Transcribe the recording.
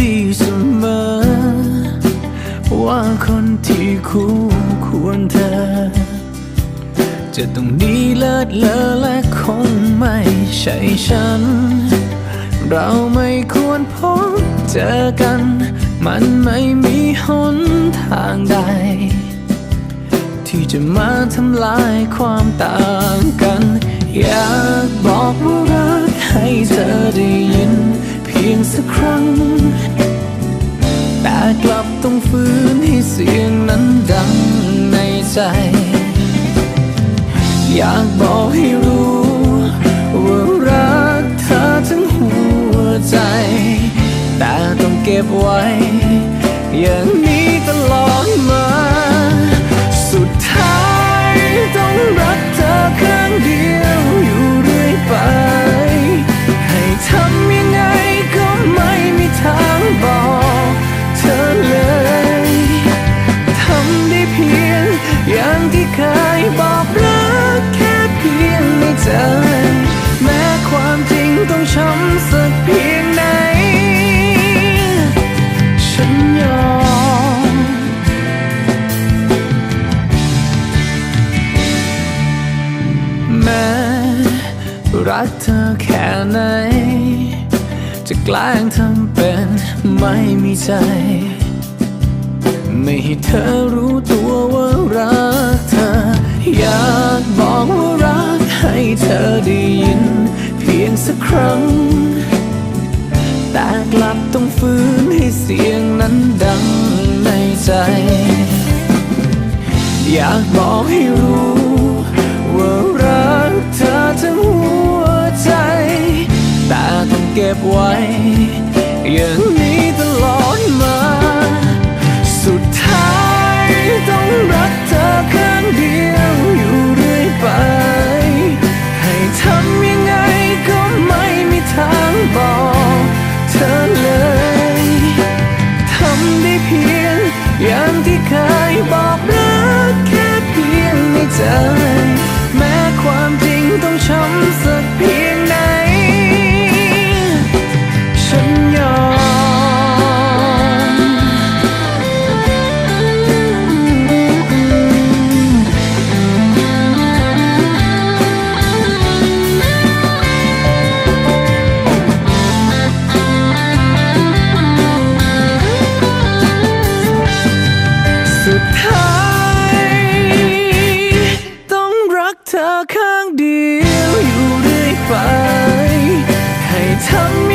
ดีเสมอ ว่าคนที่คู่ควรเธอ จะต้องดีเลิศเลอและคงไม่ใช่ฉัน เราไม่ควรพบเจอกัน มันไม่มีหนทางใด ที่จะมาทำลายความต่างกัน อยากบอกว่ารักให้เธอได้ยิน ยงสักครั้ง แต่กลับต้องฝืนให้เสียงนั้นดังในใจ อยากบอกให้รู้ว่ารักเธอทั้งหัวใจ แต่ต้องเก็บไว้อย่าง สักเพียงไหน ฉันยอม แม้รักเธอแค่ไหน จะแกล้งทำเป็นไม่มีใจ ไม่ให้เธอรู้ตัวว่ารักเธอ อยากบอกว่ารักให้เธอได้ยินเพียงสักครั้ง แต่กลับต้องฟื้นให้เสียงนั้นดังในใจ อยากบอกให้รู้ ว่ารักเธอทั้งหัวใจ แต่ต้องเก็บไว้อย่าง เคยบอกรักแค่เพียงในใจ แม้ความจริงต้องช้ำเส เดียวอยู่เรื่อยไป ให้ทำ